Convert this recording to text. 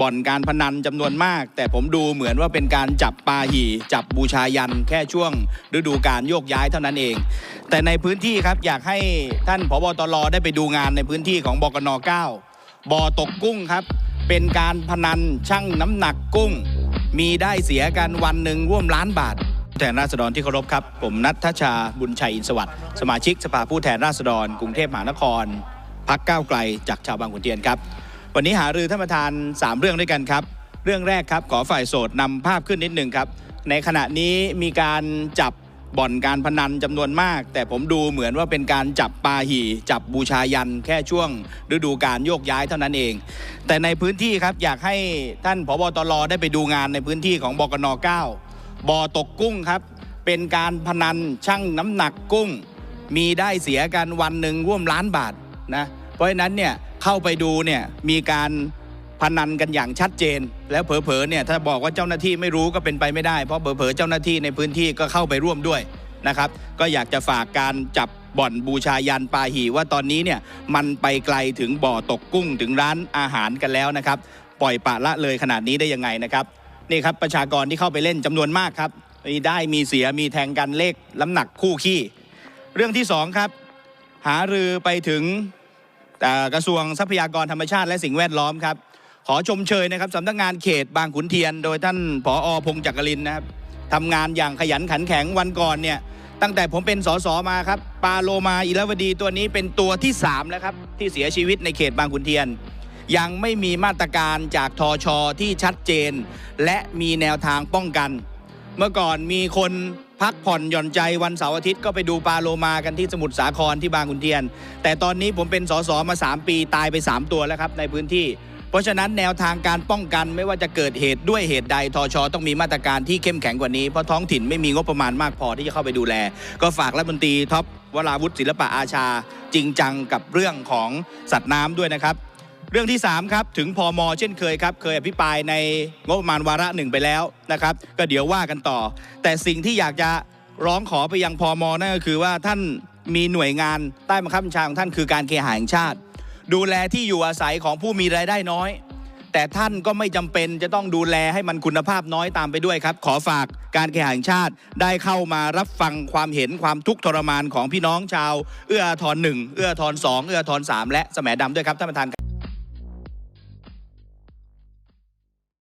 บ่อนการพนันจำนวนมาก แต่ผมดูเหมือนว่าเป็นการจับปลาหี่ จับบูชายันแค่ช่วง ฤดูการโยกย้ายเท่านั้นเอง แต่ในพื้นที่ครับอยากให้ท่านผบตรได้ไปดูงานในพื้นที่ของบกน9บ่อตกกุ้งครับ เป็นการพนันชั่งน้ำหนักกุ้ง มีได้เสียกันวันหนึ่งร่วมล้านบาทแทนราษฎรที่เคารพครับ ผมนัทชาบุญชัยอินสวัสดิ์สมาชิกสภาผู้แทนราษฎร กรุงเทพมหานครพักก้าวไกลจากชาวบางขุนเทียนครับ วันนี้หารือท่านประธาน 3 เรื่องด้วยกันครับ เรื่องแรกครับขอฝ่ายโสดนำภาพขึ้นนิดหนึ่งครับ ในขณะนี้มีการจับบ่อนการพนันจำนวนมาก แต่ผมดูเหมือนว่าเป็นการจับปาหี่ จับบูชายัน แค่ช่วง ฤดูการโยกย้ายเท่านั้นเอง แต่ในพื้นที่ครับอยากให้ท่านผบตรได้ไปดูงานในพื้นที่ของบกน 9 บ่อตกกุ้งครับ เป็นการพนันชั่งน้ำหนักกุ้ง มีได้เสียกันวันหนึ่งร่วมล้านบาทนะ ราะฉะนั้นเนี่ยเข้าไปดูเนี่ยมีการพนันกันอย่างชัดเจน แล้วเผลอๆเนี่ยถ้าบอกว่าเจ้าหน้าที่ไม่รู้ก็เป็นไปไม่ได้ เพราะเผลอๆเจ้าหน้าที่ในพื้นที่ก็เข้าไปร่วมด้วยนะครับ ก็อยากจะฝากการจับบ่อนบูชายันปาหีว่าตอนนี้เนี่ยมันไปไกลถึงบ่อตกกุ้งถึงร้านอาหารกันแล้วนะครับ ปล่อยปละละเลยขนาดนี้ได้ยังไงนะครับนี่ครับประชากรที่เข้าไปเล่นจำนวนมากครับมีได้มีเสียมีแทงกันเลขน้ำหนักคู่ขี้ เรื่องที่สองครับ หารือไปถึง กระทรวงทรัพยากรธรรมชาติและสิ่งแวดล้อมครับ ขอชมเชยนะครับสำนักงานเขตบางขุนเทียน โดยท่านผอพงษ์จักรินนะครับทำงานอย่างขยันขันแข็งวันก่อนเนี่ยตั้งแต่ผมเป็นสสมาครับปลาโลมาอิรวดีตัวนี้เป็นตัวที่สามแล้วครับ ที่เสียชีวิตในเขตบางขุนเทียน ยังไม่มีมาตรการจากทอชอที่ชัดเจน และมีแนวทางป้องกัน เมื่อก่อนมีคน พักผ่อนหย่อนใจวันเสาร์อาทิตย์ก็ไปดูปลาโลมากันที่สมุทรสาครที่บางขุนเทียน แต่ตอนนี้ผมเป็นสสมา 3 ปีตายไป 3 ตัวแล้วครับในพื้นที่ เพราะฉะนั้นแนวทางการป้องกันไม่ว่าจะเกิดเหตุด้วยเหตุใดทชต้องมีมาตรการที่เข้มแข็งกว่านี้เพราะท้องถิ่นไม่มีงบประมาณมากพอที่จะเข้าไปดูแล ก็ฝากรัฐมนตรีท็อปวราวุฒิศิลปะอาชา จริงจังกับเรื่องของสัตว์น้ำด้วยนะครับ เรื่องที่3ครับถึงพอมเช่นเคยครับเคยอภิปรายในงบประมาณวาระหนึ่งไปแล้วนะครับ ก็เดี๋ยวว่ากันต่อ แต่สิ่งที่อยากจะร้องขอไปยังพอมนั่นก็คือว่าท่านมีหน่วยงานใต้บังคับบัญชาของท่านคือการเคหะแห่งชาติ ดูแลที่อยู่อาศัยของผู้มีรายได้น้อย แต่ท่านก็ไม่จำเป็นจะต้องดูแลให้มันคุณภาพน้อยตามไปด้วยครับ ขอฝากการเคหะแห่งชาติได้เข้ามารับฟังความเห็นความทุกข์ทรมานของพี่น้องชาว เอื้อทอาทรหนึ่งเอื้อทอาทรสองเอื้อทอาทรสามและแสมดำด้วยครับท่านประธานครับ